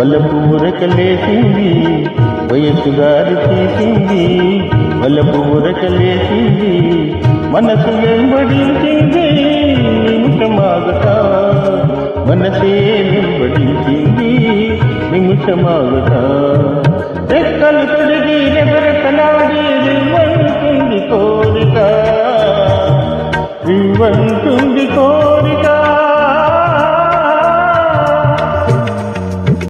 వలపు ఉరకలేసింది వయస్సు గారి తీసింది వలపు ఉరకలేసింది మనసు వెంబడించింది నిమిషమాగట మనసే వెంబడించింది నిమిషమాగట రెక్కలు తొడిగి రెవరెక్కలాడి రివ్వంటుంది కోరిక. రివ్వంటుంది కోరిక.